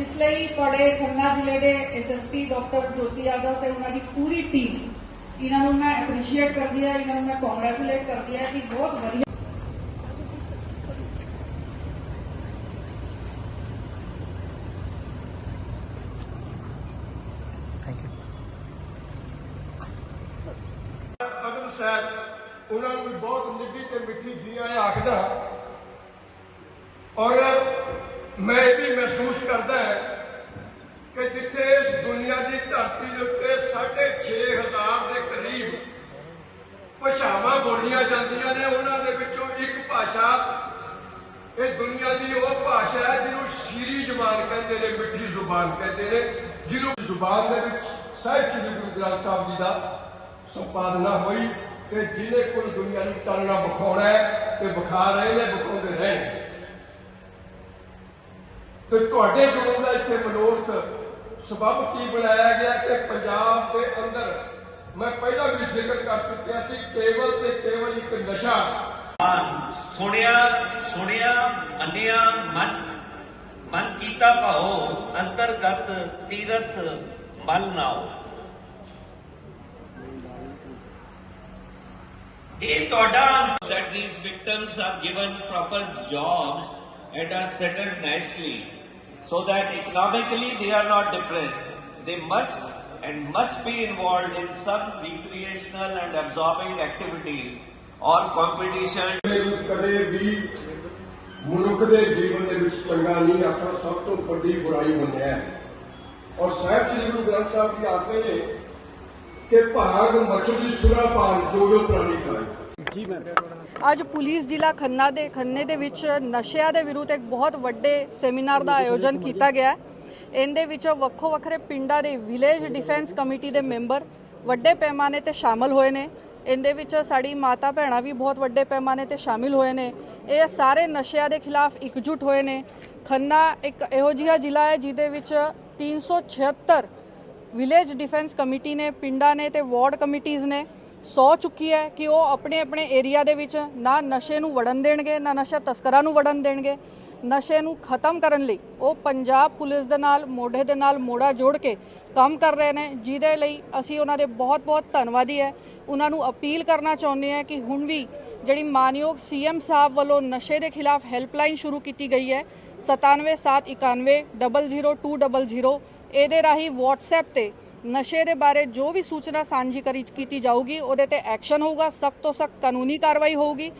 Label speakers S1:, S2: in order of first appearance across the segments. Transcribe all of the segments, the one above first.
S1: ਜਿਸ ਲਈ ਤੁਹਾਡੇ ਖੰਨਾ ਜ਼ਿਲ੍ਹੇ ਦੇ ਐਸਐਸਪੀ ਡਾਕਟਰ ਜੋਤੀ ਯਾਦਵ ਤੇ ਉਹਨਾਂ ਦੀ ਪੂਰੀ ਟੀਮ ਇਹਨਾਂ ਨੂੰ ਮੈਂ ਐਪਰੀਸ਼ੀਏਟ ਕਰਦੀ ਹਾਂ ਇਹਨਾਂ ਨੂੰ ਮੈਂ ਕੰਗ੍ਰੈਚੁਲੇਟ ਕਰਦੀ ਹਾਂ ਕਿ ਬਹੁਤ ਵਧੀਆ
S2: ਥੈਂਕ ਯੂ
S3: ਅਗਮ ਸਾਹਿਬ ਉਹਨਾਂ ਨੂੰ ਬਹੁਤ ਨਿੱਘੀ ਤੇ ਮਿੱਠੀ ਜੀਆਂ ਆਖਦਾ ਔਰ ਮੈਂ ਇਹ ਵੀ ਮਹਿਸੂਸ ਕਰਦਾ ਹੈ ਕਿ ਜਿੱਥੇ ਇਸ ਦੁਨੀਆ ਦੀ ਧਰਤੀ ਦੇ ਉੱਤੇ 6.5000 ਦੇ ਕਰੀਬ ਭਾਸ਼ਾਵਾਂ ਬੋਲੀਆਂ ਜਾਂਦੀਆਂ ਨੇ, ਉਹਨਾਂ ਦੇ ਵਿੱਚੋਂ ਇੱਕ ਭਾਸ਼ਾ, ਇਹ ਦੁਨੀਆ ਦੀ ਉਹ ਭਾਸ਼ਾ ਹੈ ਜਿਹਨੂੰ ਸ਼ੀਰੀ ਜ਼ੁਬਾਨ ਕਹਿੰਦੇ ਨੇ, ਮਿੱਠੀ ਜ਼ੁਬਾਨ ਕਹਿੰਦੇ ਨੇ, ਜਿਹਨੂੰ ਜ਼ੁਬਾਨ ਦੇ ਵਿੱਚ ਸਾਹਿਬ ਸ੍ਰੀ ਗੁਰੂ ਗ੍ਰੰਥ ਸਾਹਿਬ ਜੀ ਦਾ ਸੰਪਾਦਨਾ ਹੋਈ ਤੇ ਜਿਹਨੇ ਕੋਈ ਦੁਨੀਆ ਨੂੰ ਤਲਣਾ ਵਿਖਾਉਣਾ ਹੈ ਤੇ ਵਿਖਾ ਰਹੇ ਨੇ, ਵਿਖਾਉਂਦੇ ਰਹੇ ਨੇ। ਤੇ ਤੁਹਾਡੇ ਜੁਰਮ ਦਾ ਇੱਥੇ ਮਨੋਰਥ ਸਬਬ ਕੀ ਬਣਾਇਆ ਗਿਆ ਕਿ ਪੰਜਾਬ ਦੇ ਅੰਦਰ ਮੈਂ ਪਹਿਲਾਂ ਵੀ ਜ਼ਿਕਰ ਕਰ ਚੁੱਕਿਆ ਸੀ ਕੇਵਲ ਤੇ ਕੇਵਲ ਇੱਕ ਨਸ਼ਾ
S4: ਸੁਣਿਆ ਸੁਣਿਆ ਮੰਨਿਆ ਮਨ ਮਨ ਕੀਤਾ ਭਾਉ ਅੰਤਰਗਤ ਤੀਰਥ ਮਲ ਨਾਓ ਇਹ ਤੁਹਾਡਾ that these victims are given proper jobs and are settled nicely so that economically they are not depressed they must and must be involved in some recreational and absorbing activities or competition
S3: ਨੂੰ ਕਦੇ ਵੀ ਮਨੁੱਖ ਦੇ ਜੀਵਨ ਦੇ ਵਿੱਚ ਚੰਗਾ ਨਹੀਂ ਆਖਣਾ ਸਭ ਤੋਂ ਵੱਡੀ ਬੁਰਾਈ ਮੰਨਿਆ ਹੈ ਔਰ ਸਾਹਿਬ ਸ੍ਰੀ ਗੁਰੂ ਗ੍ਰੰਥ ਸਾਹਿਬ ਜੀ ਆਖਦੇ ਨੇ ਕਿ ਭਾਗ ਮਛਲੀ ਸੁਰਾ ਪਾਨ ਜੋ ਜੋ ਪ੍ਰਾਣੀ ਖਾਏ
S5: ਅੱਜ ਪੁਲਿਸ ਜ਼ਿਲ੍ਹਾ ਖੰਨਾ ਦੇ, ਖੰਨੇ ਦੇ ਵਿੱਚ ਨਸ਼ਿਆਂ ਦੇ ਵਿਰੁੱਧ ਇੱਕ ਬਹੁਤ ਵੱਡੇ ਸੈਮੀਨਾਰ ਦਾ ਆਯੋਜਨ ਕੀਤਾ ਗਿਆ ਇਹਦੇ ਵਿੱਚ ਵੱਖੋ ਵੱਖਰੇ ਪਿੰਡਾਂ ਦੇ ਵਿਲੇਜ ਡਿਫੈਂਸ ਕਮੇਟੀ ਦੇ ਮੈਂਬਰ ਵੱਡੇ ਪੈਮਾਨੇ ਤੇ ਸ਼ਾਮਲ ਹੋਏ ਨੇ। ਇਹਦੇ ਵਿੱਚ ਸਾਡੀ ਮਾਤਾ ਭੈਣਾਂ ਵੀ ਬਹੁਤ ਵੱਡੇ ਪੈਮਾਨੇ ਤੇ ਸ਼ਾਮਿਲ ਹੋਏ ਨੇ। ਇਹ ਸਾਰੇ ਨਸ਼ਿਆਂ ਦੇ ਖਿਲਾਫ ਇਕਜੁੱਟ ਹੋਏ ਨੇ। ਖੰਨਾ ਇੱਕ ਇਹੋ ਜਿਹਾ ਜ਼ਿਲ੍ਹਾ ਹੈ ਜਿਹਦੇ ਵਿੱਚ 376 ਵਿਲੇਜ ਡਿਫੈਂਸ ਕਮੇਟੀ ਨੇ, ਪਿੰਡਾਂ ਨੇ ਤੇ ਵਾਰਡ ਕਮੇਟੀਆਂ ਨੇ। ਸੌ ਚੁੱਕੀ ਹੈ ਕਿ ਉਹ ਆਪਣੇ ਆਪਣੇ ਏਰੀਆ ਦੇ ਵਿੱਚ ਨਾ ਨਸ਼ੇ ਨੂੰ ਵੜਨ ਦੇਣਗੇ, ਨਾ ਨਸ਼ਾ ਤਸਕਰਾਂ ਨੂੰ ਵੜਨ ਦੇਣਗੇ। ਨਸ਼ੇ ਨੂੰ ਖਤਮ ਕਰਨ ਲਈ ਉਹ ਪੰਜਾਬ ਪੁਲਿਸ ਦੇ ਨਾਲ, ਮੋਢੇ ਦੇ ਨਾਲ ਮੋੜਾ ਜੋੜ ਕੇ ਕੰਮ ਕਰ ਰਹੇ ਨੇ, ਜਿਹਦੇ ਲਈ ਅਸੀਂ ਉਹਨਾਂ ਦੇ ਬਹੁਤ-ਬਹੁਤ ਧੰਨਵਾਦੀ ਹੈ। ਉਹਨਾਂ ਨੂੰ ਅਪੀਲ ਕਰਨਾ ਚਾਹੁੰਦੇ ਹਾਂ ਕਿ ਹੁਣ ਵੀ ਜਿਹੜੀ ਮਾਨਯੋਗ ਸੀਐਮ ਸਾਹਿਬ ਵੱਲੋਂ ਨਸ਼ੇ ਦੇ ਖਿਲਾਫ ਹੈਲਪਲਾਈਨ ਸ਼ੁਰੂ ਕੀਤੀ ਗਈ ਹੈ 9771900200 ਇਹਦੇ ਰਾਹੀਂ WhatsApp ਤੇ ਨਸ਼ੇ ਦੇ ਬਾਰੇ ਜੋ ਵੀ ਸੂਚਨਾ ਸਾਂਝੀ ਕਰੀ ਕੀਤੀ ਜਾਊਗੀ, ਉਹਦੇ ਤੇ ਐਕਸ਼ਨ ਹੋਊਗਾ, ਸਖਤ ਤੋਂ ਸਖਤ ਕਾਨੂੰਨੀ ਕਾਰਵਾਈ ਹੋਊਗੀ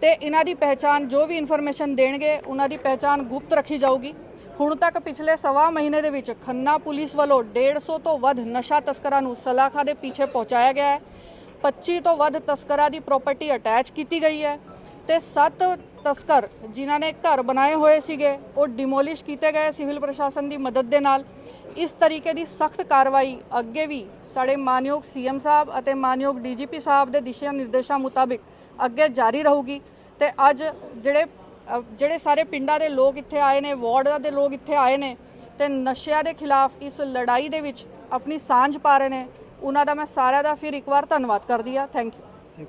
S5: ਤੇ ਇਹਨਾਂ ਦੀ ਪਹਿਚਾਨ ਜੋ ਵੀ ਇਨਫੋਰਮੇਸ਼ਨ ਦੇਣਗੇ, ਉਹਨਾਂ ਦੀ ਪਹਿਚਾਨ ਗੁਪਤ ਰੱਖੀ ਜਾਊਗੀ। ਹੁਣ ਤੱਕ ਪਿਛਲੇ ਸਵਾ ਮਹੀਨੇ ਦੇ ਵਿੱਚ ਖੰਨਾ ਪੁਲਿਸ ਵੱਲੋਂ 150 ਤੋਂ ਵੱਧ ਨਸ਼ਾ ਤਸਕਰਾਂ ਨੂੰ ਸਲਾਖਾ ਦੇ ਪਿੱਛੇ ਪਹੁੰਚਾਇਆ ਗਿਆ ਹੈ। 25 ਤੋਂ ਵੱਧ ਤਸਕਰਾਂ ਦੀ ਪ੍ਰਾਪਰਟੀ ਅਟੈਚ ਕੀਤੀ ਗਈ ਹੈ। ਤੇ 7 ਤਸਕਰ ਜਿਨ੍ਹਾਂ ਨੇ ਘਰ ਬਣਾਏ ਹੋਏ ਸੀਗੇ, ਉਹ ਡਿਮੋਲਿਸ਼ ਕੀਤੇ ਗਏ ਸਿਵਲ ਪ੍ਰਸ਼ਾਸਨ ਦੀ ਮਦਦ ਦੇ ਨਾਲ। ਇਸ ਤਰੀਕੇ ਦੀ ਸਖਤ ਕਾਰਵਾਈ ਅੱਗੇ ਵੀ ਸਾਡੇ ਮਾਨਯੋਗ ਸੀਐਮ ਸਾਹਿਬ ਅਤੇ ਮਾਨਯੋਗ ਡੀਜੀਪੀ ਸਾਹਿਬ ਦੇ ਦਿਸ਼ਾ ਨਿਰਦੇਸ਼ਾਂ ਮੁਤਾਬਿਕ ਅੱਗੇ ਜਾਰੀ ਰਹੂਗੀ। ਤੇ ਅੱਜ ਜਿਹੜੇ ਜਿਹੜੇ ਸਾਰੇ ਪਿੰਡਾਂ ਦੇ ਲੋਕ ਇੱਥੇ ਆਏ ਨੇ, ਵਾਰਡਾਂ ਦੇ ਲੋਕ ਇੱਥੇ ਆਏ ਨੇ ਤੇ ਨਸ਼ਿਆਂ ਦੇ ਖਿਲਾਫ ਇਸ ਲੜਾਈ ਦੇ ਵਿੱਚ ਆਪਣੀ ਸਾਂਝ ਪਾ ਰਹੇ ਨੇ, ਉਹਨਾਂ ਦਾ ਮੈਂ ਸਾਰਿਆਂ ਦਾ ਫਿਰ ਇੱਕ ਵਾਰ ਧੰਨਵਾਦ ਕਰਦੀ ਆ ਥੈਂਕ ਯੂ